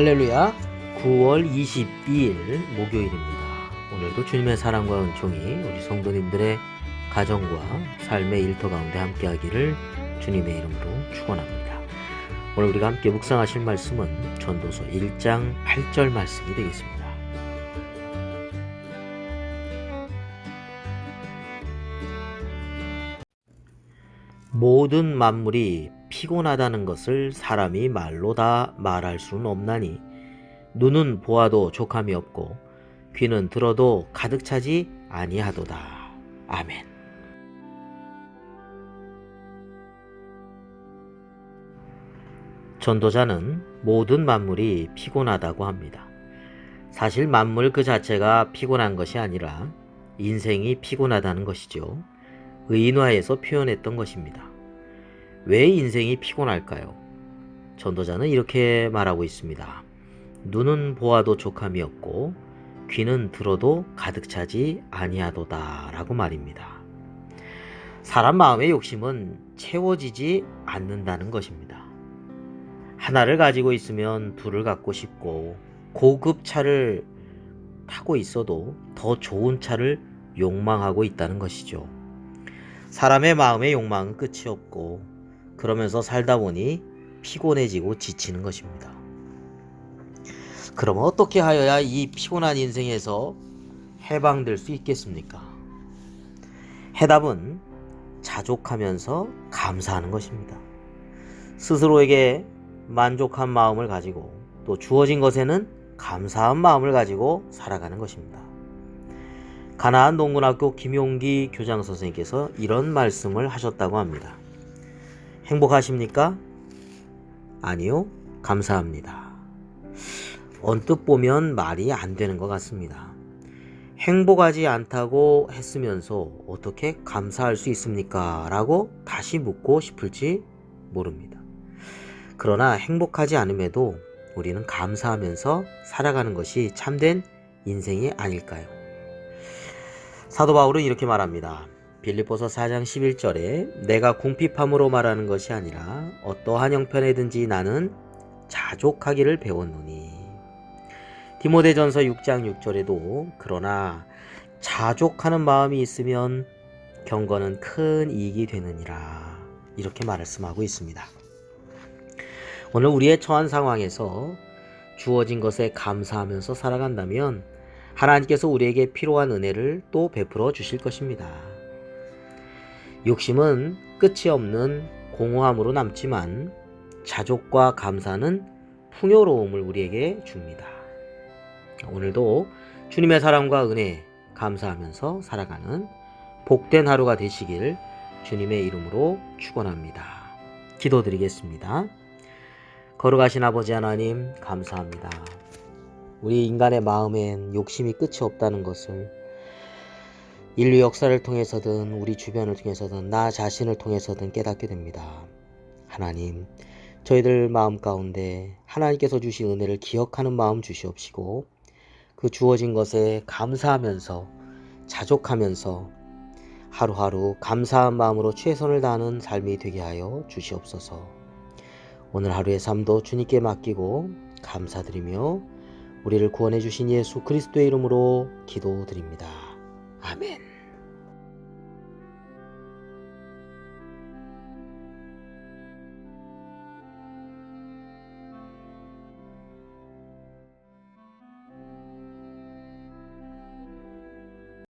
할렐루야 9월 22일 목요일입니다. 오늘도 주님의 사랑과 은총이 우리 성도님들의 가정과 삶의 일터 가운데 함께하기를 주님의 이름으로 축원합니다. 오늘 우리가 함께 묵상하실 말씀은 전도서 1장 8절 말씀이 되겠습니다. 모든 만물이 피곤하다는 것을 사람이 말로 다 말할 수는 없나니 눈은 보아도 족함이 없고 귀는 들어도 가득 차지 아니하도다. 아멘. 전도자는 모든 만물이 피곤하다고 합니다. 사실 만물 그 자체가 피곤한 것이 아니라 인생이 피곤하다는 것이죠. 의인화해서 표현했던 것입니다. 왜 인생이 피곤할까요? 전도자는 이렇게 말하고 있습니다. 눈은 보아도 족함이 없고 귀는 들어도 가득 차지 아니하도다라고 말입니다. 사람 마음의 욕심은 채워지지 않는다는 것입니다. 하나를 가지고 있으면 둘을 갖고 싶고 고급 차를 타고 있어도 더 좋은 차를 욕망하고 있다는 것이죠. 사람의 마음의 욕망은 끝이 없고 그러면서 살다 보니 피곤해지고 지치는 것입니다. 그러면 어떻게 하여야 이 피곤한 인생에서 해방될 수 있겠습니까? 해답은 자족하면서 감사하는 것입니다. 스스로에게 만족한 마음을 가지고 또 주어진 것에는 감사한 마음을 가지고 살아가는 것입니다. 가나안 농군학교 김용기 교장 선생님께서 이런 말씀을 하셨다고 합니다. 행복하십니까? 아니요, 감사합니다. 언뜻 보면 말이 안 되는 것 같습니다. 행복하지 않다고 했으면서 어떻게 감사할 수 있습니까? 라고 다시 묻고 싶을지 모릅니다. 그러나 행복하지 않음에도 우리는 감사하면서 살아가는 것이 참된 인생이 아닐까요? 사도 바울은 이렇게 말합니다. 빌립보서 4장 11절에 내가 궁핍함으로 말하는 것이 아니라 어떠한 형편에든지 나는 자족하기를 배웠노니 디모데전서 6장 6절에도 그러나 자족하는 마음이 있으면 경건은 큰 이익이 되느니라 이렇게 말씀하고 있습니다. 오늘 우리의 처한 상황에서 주어진 것에 감사하면서 살아간다면 하나님께서 우리에게 필요한 은혜를 또 베풀어 주실 것입니다. 욕심은 끝이 없는 공허함으로 남지만 자족과 감사는 풍요로움을 우리에게 줍니다. 오늘도 주님의 사랑과 은혜 감사하면서 살아가는 복된 하루가 되시길 주님의 이름으로 축원합니다. 기도드리겠습니다. 걸어가신 아버지 하나님 감사합니다. 우리 인간의 마음엔 욕심이 끝이 없다는 것을 인류 역사를 통해서든 우리 주변을 통해서든 나 자신을 통해서든 깨닫게 됩니다. 하나님, 저희들 마음 가운데 하나님께서 주신 은혜를 기억하는 마음 주시옵시고 그 주어진 것에 감사하면서 자족하면서 하루하루 감사한 마음으로 최선을 다하는 삶이 되게 하여 주시옵소서. 오늘 하루의 삶도 주님께 맡기고 감사드리며 우리를 구원해 주신 예수 그리스도의 이름으로 기도드립니다. Amen.